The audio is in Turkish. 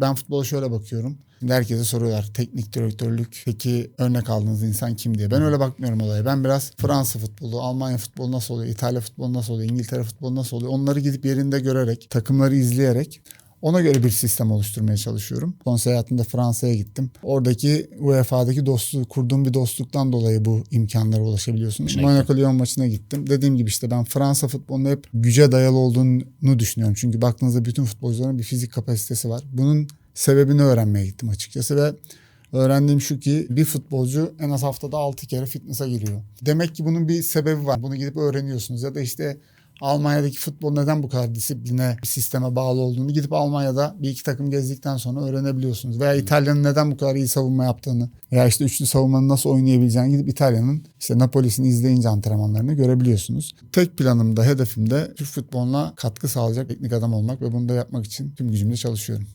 Ben futbola şöyle bakıyorum. Şimdi herkese soruyorlar teknik direktörlük peki örnek aldığınız insan kim diye. Ben öyle bakmıyorum olaya. Ben biraz Fransa futbolu, Almanya futbolu nasıl oluyor, İtalya futbolu nasıl oluyor, İngiltere futbolu nasıl oluyor onları gidip yerinde görerek, takımları izleyerek ona göre bir sistem oluşturmaya çalışıyorum. Son seyahatimde Fransa'ya gittim. Oradaki UEFA'daki dostluğu, kurduğum bir dostluktan dolayı bu imkanlara ulaşabiliyorsunuz. Monaco Lyon maçına gittim. Dediğim gibi işte ben Fransa futbolunun hep güce dayalı olduğunu düşünüyorum. Çünkü baktığınızda bütün futbolcuların bir fizik kapasitesi var. Bunun sebebini öğrenmeye gittim açıkçası ve öğrendiğim şu ki bir futbolcu en az haftada 6 kere fitness'a giriyor. Demek ki bunun bir sebebi var. Bunu gidip öğreniyorsunuz ya da işte Almanya'daki futbol neden bu kadar disipline, bir sisteme bağlı olduğunu gidip Almanya'da bir iki takım gezdikten sonra öğrenebiliyorsunuz. Veya İtalya'nın neden bu kadar iyi savunma yaptığını veya işte üçlü savunmanın nasıl oynayabileceğini gidip İtalya'nın işte Napoli'sini izleyince antrenmanlarını görebiliyorsunuz. Tek planım da hedefim de Türk futboluna katkı sağlayacak teknik adam olmak ve bunu da yapmak için tüm gücümle çalışıyorum.